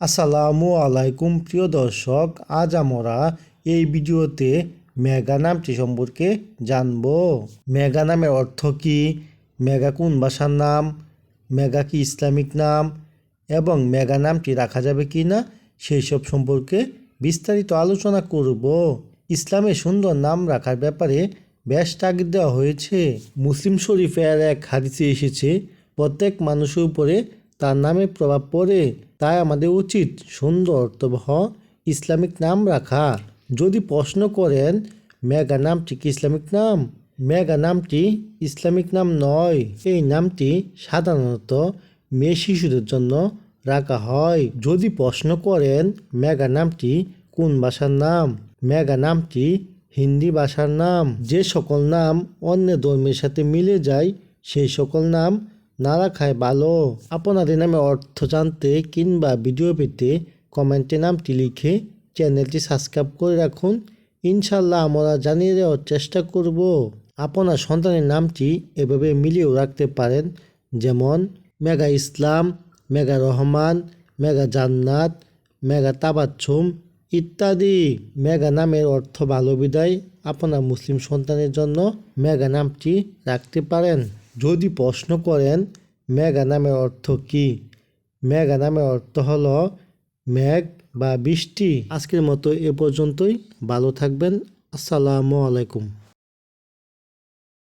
আসসালামু আলাইকুম, প্রিয় দর্শক, আজ আমরা এই ভিডিওতে মেগা নামটি সম্পর্কে জানব। মেগা নামের অর্থ কি? মেগা কোন ভাষার নাম? মেগা কি ইসলামিক নাম? এবং মেগা নামটি রাখা যাবে কি না সেই সব সম্পর্কে বিস্তারিত আলোচনা করব। ইসলামে সুন্দর নাম রাখার ব্যাপারে বেশ তাগিদ দেওয়া হয়েছে। মুসলিম শরীফের এক হাদিসে এসেছে, প্রত্যেক মানুষের উপরে তার নামে প্রভাব পড়ে, তাই আমাদের উচিত সুন্দর অর্থবহ ইসলামিক নাম রাখা। যদি প্রশ্ন করেন, মেগা নামটি কি ইসলামিক নাম? মেগা নামটি ইসলামিক নাম নয়। এই নামটি সাধারণত মেয়ে শিশুদের জন্য রাখা হয়। যদি প্রশ্ন করেন, মেগা নামটি কোন ভাষার নাম? মেগা নামটি হিন্দি ভাষার নাম। যে সকল নাম অন্য ধর্মের সাথে মিলে যায়, সেই সকল নাম না রাখায় ভালো আপনাদের নামে অর্থ জানতে কিংবা ভিডিও পেতে কমেন্টে নামটি লিখে চ্যানেলটি সাবস্ক্রাইব করে রাখুন ইনশাল্লাহ আমরা জানিয়ে দেওয়ার চেষ্টা করব আপনার সন্তানের নামটি এভাবে মিলিয়েও রাখতে পারেন যেমন, মেগা ইসলাম মেগা রহমান মেগা জান্নাত, মেগা তাবাচ্ছুম ইত্যাদি। মেগা নামের অর্থ ভালো বিদায়। আপনার মুসলিম সন্তানের জন্য মেগা নামটি রাখতে পারেন যদি প্রশ্ন করেন, মেঘা নামের অর্থ কি? মেঘা নামের অর্থ হল মেঘ বা বৃষ্টি। আজকের মতো এ পর্যন্তই। ভালো থাকবেন। আসসালামু আলাইকুম।